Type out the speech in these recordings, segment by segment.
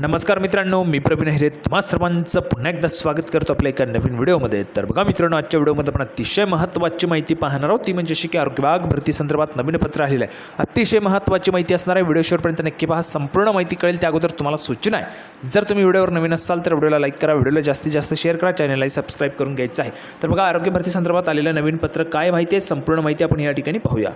नमस्कार मित्रांनो मी प्रवीण हिरे तुम्हा सर्वांचं पुन्हा एकदा स्वागत करतो आपल्या एका नवीन व्हिडिओमध्ये. तर बघा मित्रांनो आजच्या व्हिडिओमध्ये आपण अतिशय महत्त्वाची माहिती पाहणार आहोत. ती म्हणजे की आरोग्य विभाग भरती संदर्भात नवीन पत्र आलेलं आहे. अतिशय महत्त्वाची माहिती असणार आहे. व्हिडिओ शेवटपर्यंत नक्की पहा. संपूर्ण माहिती कळेल त्या अगोदर तुम्हाला सूचना आहे. जर तुम्ही व्हिडिओवर नवीन असाल तर व्हिडिओला लाईक करा. व्हिडिओला जास्तीत जास्त शेअर करा. चॅनललाही सबस्क्राईब करून घ्यायचं आहे. तर बघा आरोग्य भरती संदर्भात आलेलं नवीन पत्र काय माहिती आहे? संपूर्ण माहिती आपण या ठिकाणी पाहूया.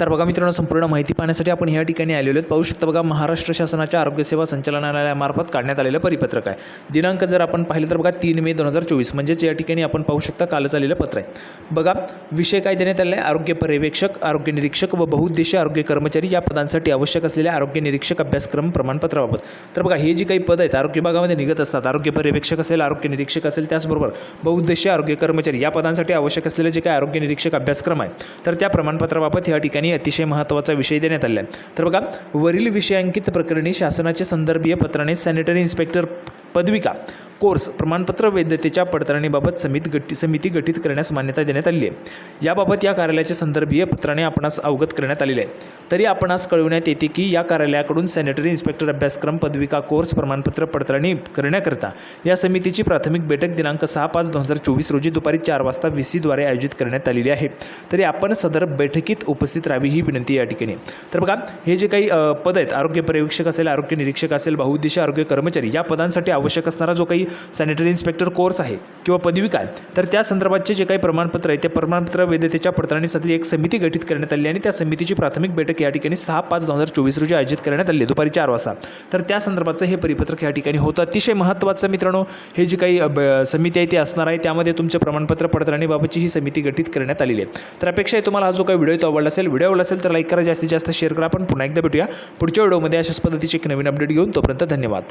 तर बघा मित्रांनो संपूर्ण माहिती पाहण्यासाठी आपण या ठिकाणी आलेलो आहेत. पाहू शकता बघा महाराष्ट्र शासनाच्या आरोग्यसेवा संचालनालयामार्फत काढण्यात आलेलं परिपत्रक आहे. दिनांक जर आपण पाहिलं तर बघा तीन मे दोन हजार चोवीस म्हणजेच या ठिकाणी आपण पाहू शकता कालच आलेलं पत्र आहे. बघा विषय काय देण्यात आलेला आहे? आरोग्य पर्यवेक्षक आरोग्य निरीक्षक व बहुउद्देशीय आरोग्य कर्मचारी या पदांसाठी आवश्यक असलेल्या आरोग्य निरीक्षक अभ्यासक्रम प्रमाणपत्राबाबत. तर बघा हे जी काही पद आहेत आरोग्य विभागामध्ये निघत असतात. आरोग्य पर्यवेक्षक असेल आरोग्य निरीक्षक असेल त्याचबरोबर बहुउद्देशीय आरोग्य कर्मचारी या पदांसाठी आवश्यक असलेले जे काही आरोग्य निरीक्षक अभ्यासक्रम आहे तर त्या प्रमाणपत्राबाबत या ठिकाणी अतिशय महत्त्वाचा विषय देण्यात आला आहे. तर बघा वरील विषयांकित प्रकरणी शासनाचे संदर्भीय पत्राने सॅनिटरी इन्स्पेक्टर पदविका कोर्स प्रमाणपत्र वैधतेच्या पडताळणीबाबत समित गटी समिती गठीत करण्यास मान्यता देण्यात आली आहे. याबाबत या कार्यालयाच्या संदर्भीय पत्राने आपणास अवगत करण्यात आलेले आहे. तरी आपणास कळविण्यात येते की या कार्यालयाकडून सॅनिटरी इन्स्पेक्टर अभ्यासक्रम पदविका कोर्स प्रमाणपत्र पडताळणी करण्याकरता या समितीची प्राथमिक बैठक दिनांक सहा पाच दोन हजार चोवीस रोजी दुपारी चार वाजता व्ही सीद्वारे आयोजित करण्यात आलेली आहे. तरी आपण सदर बैठकीत उपस्थित राहावी ही विनंती या ठिकाणी. तर बघा हे जे काही पद आहेत आरोग्य पर्यवेक्षक असेल आरोग्य निरीक्षक असेल बहुउद्देशीय आरोग्य कर्मचारी या पदांसाठी आवश्यक असणारा जो काही सॅनिटरी इन्स्पेक्टर कोर्स आहे किंवा पदविका आहे तर त्या संदर्भातचे जे काही प्रमाणपत्र आहे ते प्रमाणपत्र वैधतेच्या पडताळणीसाठी एक समिती गठीत करण्यात आली आणि त्या समितीची प्राथमिक बैठक या ठिकाणी सहा पाच दोन हजार चोवीस रोजी आयोजित करण्यात आली. दुपारी चार वाजता. तर त्या संदर्भाचं हे परिपत्रक या ठिकाणी होतं. अतिशय महत्त्वाचं मित्रांनो हे जी काही ब- समिती आहे ती असणार आहे. त्यामध्ये तुमचं प्रमाणपत्र पडताळणीबाबतची ही समिती गठीत करण्यात आलेली आहे. तर अपेक्षा आहे तुम्हाला हा जो काही व्हिडिओ तो आवडला असेल व्हिडिओ आवडला असेल तर लाईक करा जास्तीत जास्त शेअर करा. आपण पुन्हा एकदा भेटूया पुढच्या व्हिडिओमध्ये. अशाच पद्धतीचे एक नवीन अपडेट घेऊन तोपर्यंत धन्यवाद.